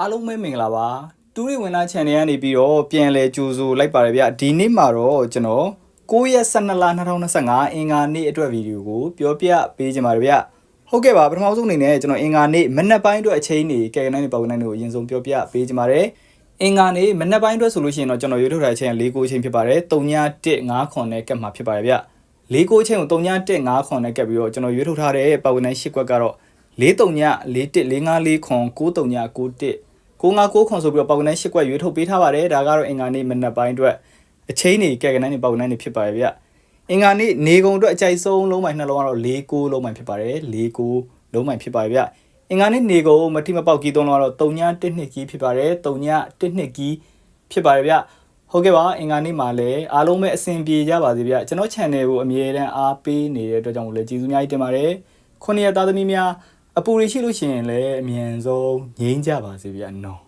အားလုံးပဲမင်္ဂလာပါတူရီဝင်လာ channel ကနေပြီးတော့ပြန်လဲကြိုဆိုလိုက်ပါတယ်ဗျဒီနေ့မှာတော့ကျွန်တော်9ရက်12လ2025အင်္ဂါနေ့အတွက်ဗီဒီယိုကိုပြောပြပေးချင်ပါတယ်ဗျဟုတ်ကဲ့ပါပထမဆုံးအနေနဲ့ကျွန်တော်အင်္ဂါနေ့မနက်ပိုင်းအတွက်အချိန်နေကဲကနိုင်နေပေါကနိုင်တွေကိုအရင်ဆုံးပြောပြပေးချင်ပါတယ်အင်္ဂါနေ့မနက်ပိုင်းအတွက်ဆိုလို့ရှိရင်တော့ကျွန်တော်ရွေးထုတ်ထားတဲ့အချိန်က၄ကိုအချိန်ဖြစ်ပါတယ်3ည1 5ခွန်နဲ့ကတ်မှာဖြစ်ပါတယ်ဗျ၄ကိုအချိန်ကို3ည1 5ခွန်နဲ့ကတ်ပြီးတော့ကျွန်တော်ရွေးထုတ်ထားတဲ့ပေါကနိုင်၈ကွက်ကတော့၄3ည4 1 4 5 4ခွန်9 3ည9 1 959ခွန်ဆိုပြီးတော့ပေါက်ကနေ၈ကွက်ရွေးထုတ်ပေးထားပါတယ်ဒါကတော့အင်္ဂါနေ့မနက်ပိုင်းအတွက်အချိန်နေကဲကနိုင်နေပေါက်ကနေဖြစ်ပါတယ်ဗျအင်္ဂါနေ့နေကုန်အတွက်အကြိုက်ဆုံးလုံးမိုင်နှလုံးကတော့၄9လုံးမိုင်ဖြစ်ပါတယ်၄9လုံးမိုင်ဖြစ်ပါတယ်ဗျအင်္ဂါနေ့နေကုန်မတိမပေါက်ကြီးသုံးလုံးကတော့3ည1နှစ်ကြီးဖြစ်ပါတယ်3ည1နှစ်ကြီးဖြစ်ပါတယ်ဗျဟုတ်ကဲ့ပါအင်္ဂါနေ့မှာလည်းအားလုံးပဲအဆင်ပြေကြပါစေဗျကျွန်တော် channel ကိုအမြဲတမ်းအားပေးနေတဲ့အတွက်ကြောင့်မို့လည်းကျေးဇူးအများကြီးတင်ပါတယ်ခုနှစ်ရက်သားသမီးများ အပူရရှိလို့ရှိရင်လည်းအမြန်ဆုံးငြိမ်းကြပါစေဗျနော်